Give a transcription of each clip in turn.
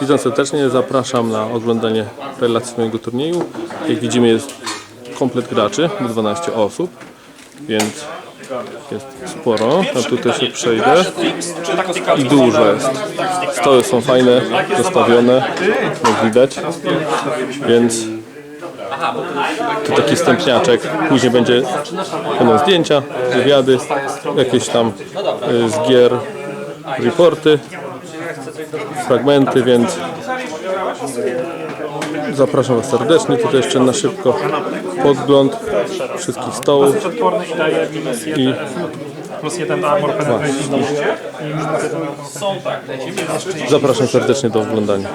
Witam serdecznie, zapraszam na oglądanie relacji mojego turnieju. Jak widzimy jest komplet graczy, 12 osób, więc jest sporo. A tutaj się przejdę i dużo jest. Stoły są fajne, rozstawione, jak widać, więc to taki stępniaczek. Później będzie, będą zdjęcia, wywiady, jakieś tam y, z gier, reporty, fragmenty, więc zapraszam Was serdecznie. Tutaj jeszcze na szybko podgląd wszystkich stołów i daje minus i 1 plus 1 armor penetrate. zapraszam serdecznie do oglądania.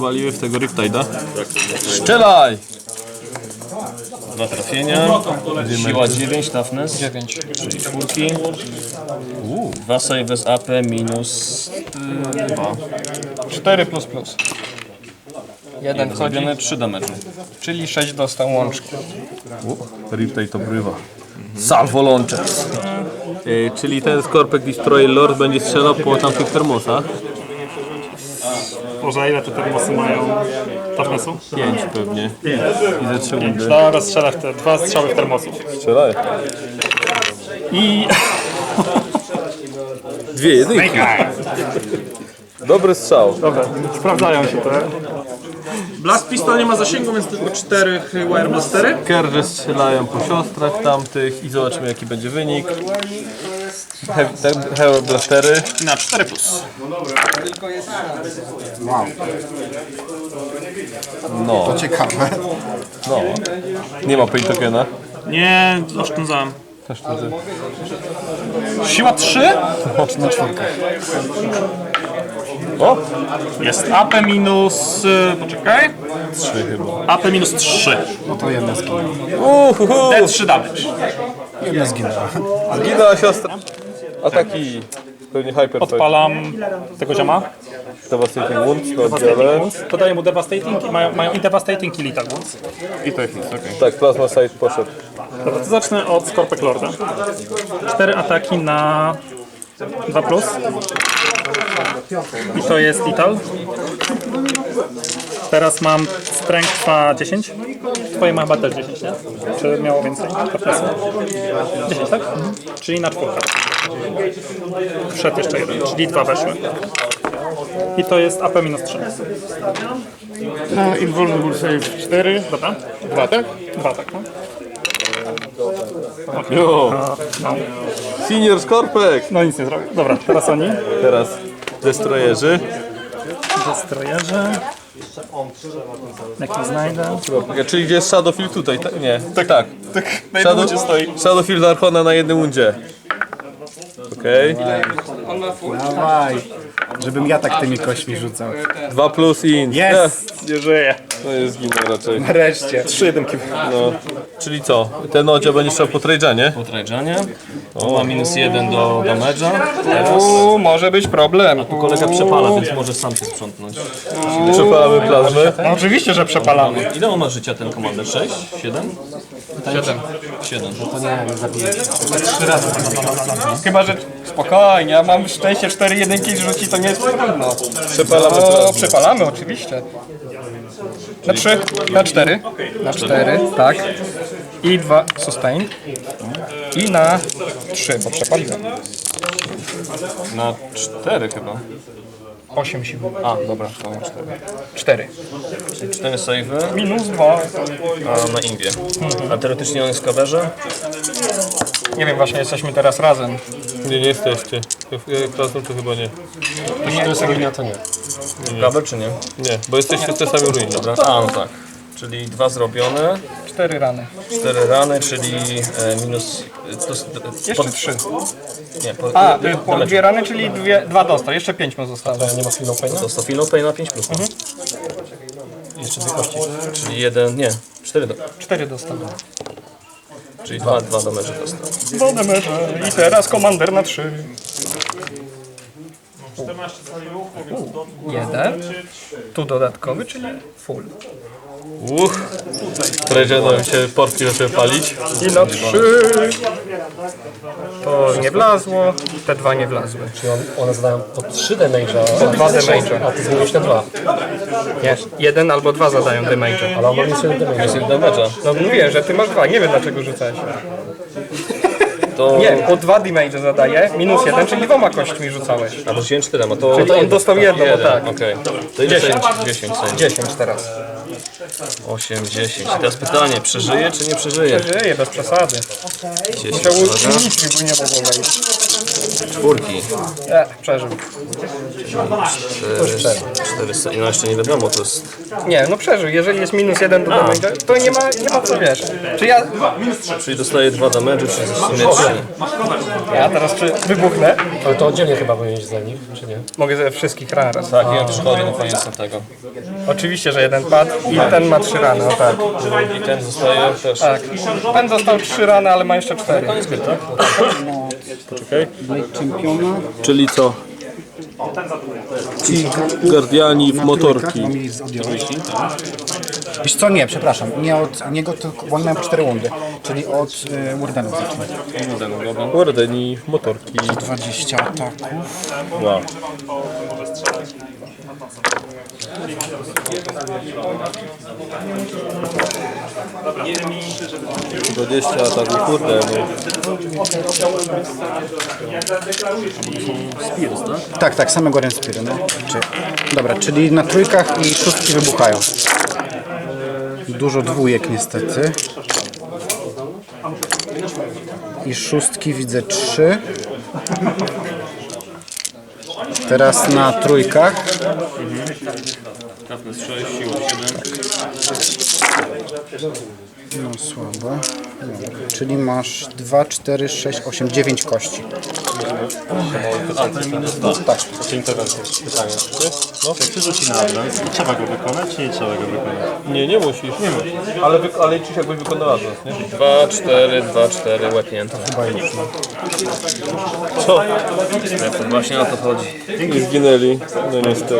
Wszystkie będą waliły w tego Riptide'a. Strzelaj! Dwa trafienia. Siła 9, toughness 9. Czyli czwórki. Dwa save z AP minus 2. 4 plus plus. Jeden wchodzi, Zrobione 3 damage. czyli 6 dostał łącznie. Riptide to brywa. Salvo Launchers. Yy, czyli ten Scorpek Destroyer Lord będzie strzelał po tamtych termosach. Może ile te termosy mają toughnessu? 5 pewnie. I ze 3 rundy. W te dwa strzały w termosów. Strzelaj. I Dwie jedynki. Dobry strzał. dobra, sprawdzają się te. Blast Pistol nie ma zasięgu, więc tylko 4 Wire Blastery. Kerry strzelają po siostrach tamtych i zobaczymy jaki będzie wynik. He- Heavy Blastery. Na 4 plus. No. To ciekawe. No. Nie ma pay tokena. Nie, oszczędzałem. Też to widzę. Siła 3? O! Jest AP minus... y, Poczekaj. 3 chyba. AP minus 3. Uhuhu! D3 damage. Zginęła siostra. Ataki. Pewnie Hyper Odpalam tego zioma. Devastating Wounds na oddziale. Podaję mu Devastating i mają, mają i Devastating i Lethal Wounds. Tak, Plasma Side poszedł. Dobra, to zacznę od Scorpek Lorda. Cztery ataki na 2 plus. I to jest Lethal. Teraz mam Strength'a 10. Twoje ma chyba też 10, nie? Czy miało więcej? Toughnessa? 10, tak? Mhm. Czyli na czwórkę. Wszedł jeszcze jeden, czyli dwa weszły. I to jest AP minus 3. No, invulnerable save 4. Dobra? 2, tak? Dwa tak, no. Jo! Senior Scorpek! No nic nie zrobię. Dobra, teraz oni. Teraz Destroyerzy. Destroyerze. Jaki znajdę? Czyli gdzie jest Shadowfield tutaj? Tak? Nie. Tak, tak. Na Shadow, jednym stoi. Shadowfield Archona na jednym undzie. Okej. Dawaj, żebym ja tak tymi kośćmi rzucał. 2 plus in. Jest! Nie żyje. No jest zginął raczej. Nareszcie. Trzy jedynki. No. Czyli co? Ten odzieł będzie szedł po trade'a, nie? Po trajdżanie. Ma minus 1 do damage'a. Teraz U, może być problem. kolega przepala, więc może sam się sprzątnąć. Przepalamy plazmę. No, oczywiście, że przepalamy. Ile on ma życia ten komander? 6? 7? 7. 7. Chyba, że spokojnie, ja mam szczęście 4 jedynki rzuci, to nie jest trudno. Przepalamy No, przepalamy oczywiście. Na 3, na 4, na 4, tak. I 2 sustain. I na 3, bo przepaliłem. Na 4 chyba. 8 sił. A, dobra, to ma 4. 4. 4 save'y Minus 2. a na inwie. A teoretycznie on jest w coverze. Nie wiem, właśnie jesteśmy teraz razem. Nie, nie jesteście. Plazmą to chyba nie. To jest Agnia, to nie. Cover czy nie? Nie, bo jesteście w tej samej ruinie. Dobra, a no tak. Czyli dwa zrobione, 4 rany. cztery rany, czyli e, minus... e, To, s- d- Jeszcze pod- 3. Nie, po, A, nie, y, po dwie rany, czyli dwie, dwa dostał. Jeszcze 5 mu zostało. nie ma final paina? Dostał final pain na 5 plus. Jeszcze dwie kości. Czyli jeden, nie, cztery, do, 4 dostał. Czyli dwa, dwa damage dostał. Do. I teraz komander na 3. Jeden. Tu dodatkowy, czyli full. Uch. Trade'em nam się portki zaczęły palić. I na 3. To nie wlazło. Te dwa nie wlazły. One zadają po 3 damage'a, Po dwa damage'a. a ty zmieniłeś na 2. Nie, jeden albo dwa zadają damage'a. Ale on ma minus 1 damage. Minus 1 damage'a. No mówię, że ty masz dwa. Nie wiem dlaczego rzucałeś. To... Nie, po dwa damage zadaje. Minus jeden, czyli dwoma kośćmi rzucałeś. A bo rzuciłem 4, a to... Czyli to on dostał jedno, bo tak. Okej. To ile 10? 10 save. 10 teraz. 8, 10. I teraz pytanie, przeżyje czy nie przeżyje? Żyje bez przesady. 10, Musiał uwaga. nic mi by nie mogło wejść. czwórki. E, przeżył. 400. No jeszcze nie wiadomo, to jest... Nie, no przeżył. Jeżeli jest minus jeden do damage, to nie ma, nie ma co wiesz. Czy ja, Czyli dostaje 2 damage, czy w sumie 3. ja teraz czy wybuchnę? Ale to oddzielnie chyba powinieneś za nich, czy nie? Mogę ze wszystkich ran raz. Tak, ja też chodzę na koniec tego. Oczywiście, że jeden padł i ten ma trzy rany, o tak. I ten zostaje też. Tak. Ten dostał trzy rany, ale ma jeszcze cztery. Czyli co? Ci guardiani w motorki. Wiesz co, nie, przepraszam. Nie od niego, tylko bo oni mają po cztery rundy. Czyli od y, Wardenów zacznę. Wardeni w motorki. 20 ataków. Wow. Dwadzieścia ataków, kurde, no. Tak, tak, samego Renspiry, no. Czy, dobra, czyli na trójkach i szóstki wybuchają. Dużo dwójek niestety. I szóstki widzę trzy. Teraz na trójkach. No słabo. Dobra. Czyli masz 2, 4, 6, 8, 9 kości. No, tak. Pytanie. Jak przerzuci na advance, to trzeba go wykonać, czy nie trzeba go wykonać? Nie, nie musisz. Nie musisz. Ale, wy, ale liczysz jakbyś wykonywał advance, nie? 2, 4, 2, 4, łepnięte. Co? Właśnie o to chodzi. I zginęli. No niestety.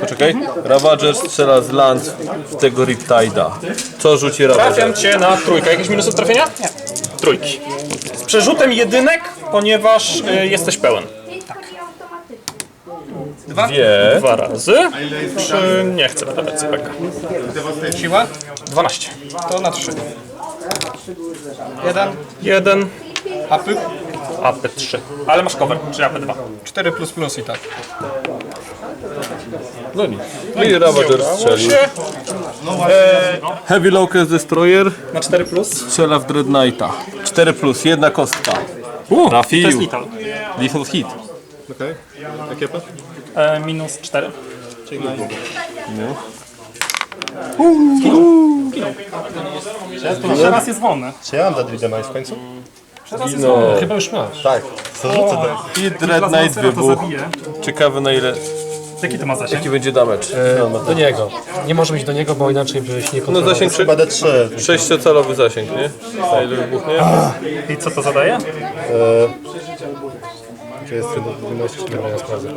Poczekaj. Ravager strzela z lance w tego Riptide'a. Co rzuci Ravager? Trafiam cię na trójkę. Jakieś minusy od trafienia? Nie. Trójki. Z przerzutem jedynek, ponieważ y, jesteś pełen. Dwie. Dwa razy. Nie chcę wydawać CPK? Siła? 12. To na trzy. Jeden, Jeden. apy, AP3. Ale masz cover, czy AP2. 4 plus plus i tak. No nic. I Ravager strzelił. Heavy Locust Destroyer Na 4 plus. strzela w Dreadnighta. 4 plus, jedna kostka. Trafił. To jest lethal. Lethal hit. E, minus 4. Czyli Teraz jest wolny. Czy ja mam dać Damage w końcu? No. Chyba już masz. Tak. To? I Dreadnight to wybuch. Ciekawe na ile, Jaki to ma zasięg? jaki będzie damage. Do niego. Nie może być do niego, bo inaczej byś nie No kontrolował. zasięg Chyba D3. 6-calowy zasięg, nie? Na ile wybuchnie? I co to zadaje? Czy jest? Dobra, ja sprawdzę.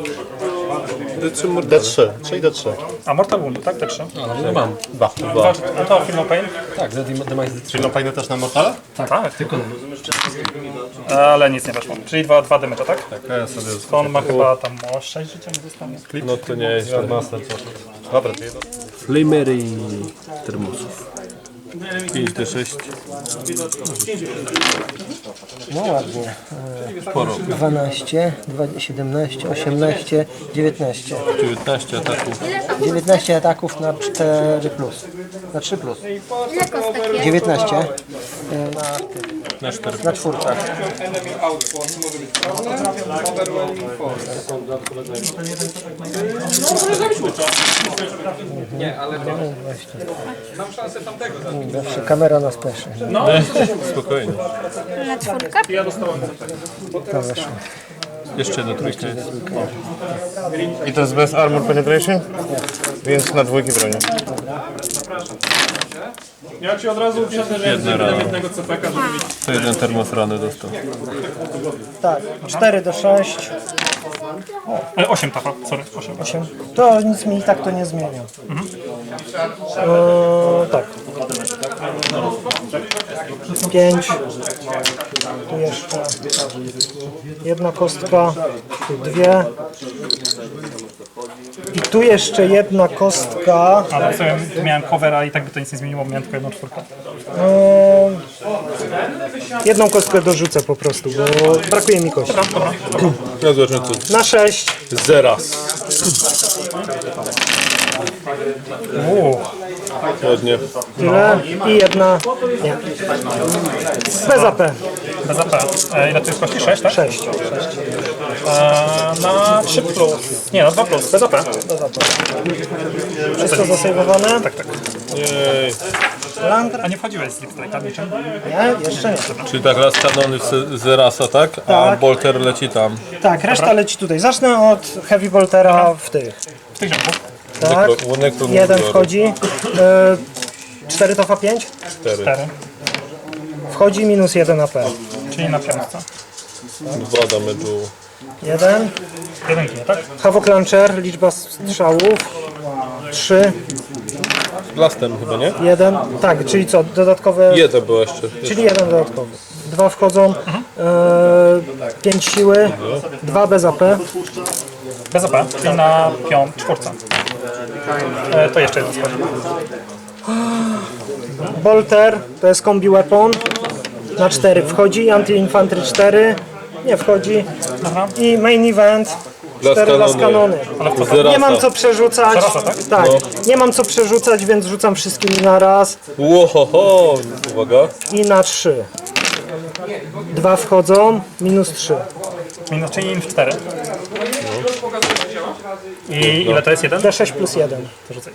D3 D3, czyli D3. A Mortal Wound, tak? Te trzy. No mam. Dwa. Dwa. A to Film Pain? Tak, za Demise Czyli no fajne też na Mortale? Tak. Tylko Ale nic nie weszło. Czyli 2 dwa damage, tak? Tak, Ja sobie To on ma chyba tam o 6 życia mu zostanie. No to nie jest. Master. Dobra, dwie do... Flamery termosów. 5D6. No ładnie. Sporo. 12, 20, 17, 18, 19. 19 ataków. 19 ataków na 4 plus. Na 3 plus. Ile kostek jest? 19 e, na, Na 4. na czwórkach. Zawsze kamera nas peszy. Spokojnie. Na czwórkę? To weszło. Jeszcze jedna trójka jest. I to jest bez armor penetration? Więc na dwójki bronię. Ja ci od razu uprzedzę, że Jedna rana. jednego CPK, żeby mieć To jeden termos rany dostał. Tak, 4 do 6, E, 8 tapa, sorry, 8. 8. To nic mi i tak to nie zmienia. E, tak. 5. Tu jeszcze jedna kostka, tu dwie. I tu jeszcze jedna kostka. Ale w sumie miałem covera i tak by to nic nie zmieniło, bo miałem tylko jedną czwórkę. E, jedną kostkę dorzucę po prostu, bo brakuje mi kości. No zobaczmy co. Na 6. Zeras. Ładnie. Tyle. I jedna. Nie. Bez AP. Bez AP. E, ile to jest kości? 6, tak? 6. Eee, na 3 plus. Nie, na 2 plus, bez AP. Wszystko zasejwowane? Tak, tak. Land? A nie wchodziłeś z Deep Strike'a niczym? Nie, jeszcze nie. Czyli tak raz kanony z, z rasa, tak? A Tak. bolter leci tam. Tak, reszta leci tutaj. Zacznę od Heavy Boltera w tych. W tych ziomków. Tak, Nekro- Nekron jeden wchodzi. E, 4 tofa 5. Cztery. 4. Wchodzi minus 1 AP. Czyli na piątce. Dwa damage'u. Jeden. Jeden ginie, tak? Havoc Launcher, liczba strzałów. 3, Blastem chyba, nie? 1. Tak, czyli co? Dodatkowe. Jeden był jeszcze. Czyli jeden dodatkowy. Dwa wchodzą. 5 siły. Dwa bez AP. Bez AP, czyli na piąt, czwórce. E, to jeszcze jeden schodzi. Bolter to jest kombi weapon. Na 4 wchodzi. Anti-infantry 4. Nie wchodzi. I main event. Blast 4 las kanony. Nie mam co przerzucać. Zarasa, tak? Tak. Nie mam co przerzucać, więc rzucam wszystkimi na raz. Łohoho, uwaga. I na 3. Dwa wchodzą. Minus 3. Minus, czyli in 4. I ile to jest? Jeden? D6 plus 1. To rzucaj.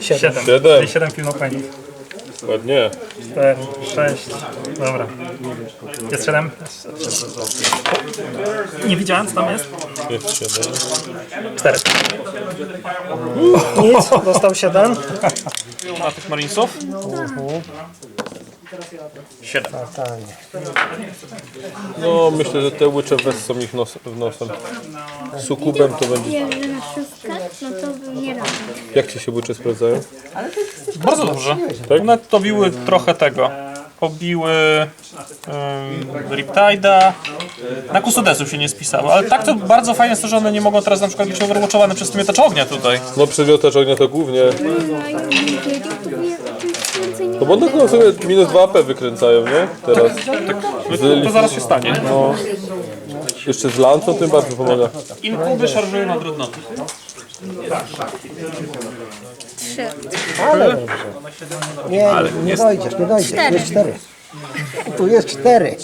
7. 7. Siedem. Czyli 7 pilno. Ładnie. 4, 6. Dobra. Jest 7? Nie widziałem, co tam jest. Jest siedem. 4. Nic. Dostał 7. Na tych Marinesów? 7. No myślę, że te łycze wessą ich nos, w nosem. Sukubem to będzie... Wiem, że na szóstkę, no to bym nie robił. Jak ci się łycze sprawdzają? Bardzo dobrze. One dobiły trochę tego. Pobiły um, Riptide'a. Na Kusudesu się nie spisało, ale tak to bardzo fajnie jest to, że one nie mogą teraz na przykład być overwatchowane przez tymiotacz ognia tutaj. No przedmiotacz ognia to głównie... No to to bo no, sobie minus 2 AP wykręcają, nie? Teraz. To zaraz się stanie. No. Jeszcze z lancą tym bardzo pomaga. Inkuby szarżują na dreadnoughty. Trzy. Ale dobrze. Nie, nie dojdziesz, nie dojdziesz. Cztery. Jest cztery. Tu jest cztery.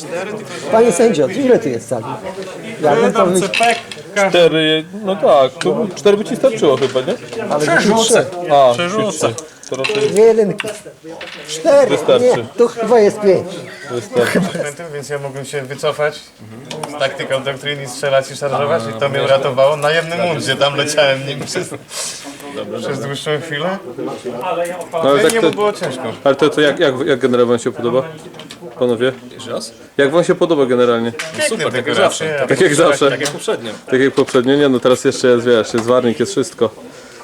Panie sędzio, ile tu jest sali? Ja bym powiedział, Cztery, no tak, to cztery by ci starczyło chyba, nie? ale. A, Przerzucę. To raczej Dwie jedynki. Cztery. Wystarczy. Nie, tu chyba jest pięć. wystarczy. Więc ja mogłem się wycofać z taktyką doktryny strzelać i szarżować i to mnie uratowało na jednym mundzie. Tam leciałem nim przez, przez dłuższą chwilę. No, ale tak nie to, było ciężko. ale to, to jak, jak, jak generalnie wam się podoba? Panowie? Jak wam się podoba generalnie? Super, tak jak zawsze. Tak jak zawsze. Tak jak poprzednio. Tak jak poprzednio, nie no teraz jeszcze jest, wiesz, jest warnik, jest wszystko.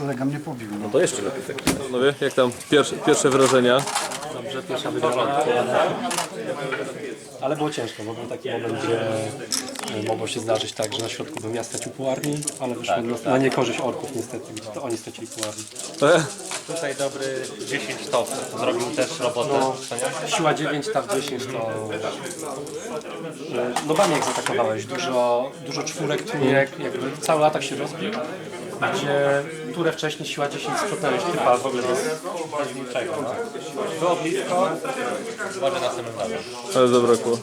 Kolega mnie pobił. No. To jeszcze lepiej. Tak. Panowie, jak tam pierwsze, pierwsze wrażenia? Dobrze, pierwsza wygrana. Ale było ciężko, bo był taki moment, gdzie e, mogło się zdarzyć tak, że na środku był miasta stracił pół armii, ale wyszło na, na niekorzyść orków niestety, to oni stracili pół armii. E, Tutaj dobry 10 top zrobił też robotę. nie? Siła 9, tak 10 to... No baniek zaatakowałeś, dużo, dużo czwórek, trójek, jakby cały atak się rozbił, gdzie turę wcześniej siła 10 sprzątałeś typa w ogóle bez, bez niczego. No. Było blisko, Może następnym razem. ale zabrakło.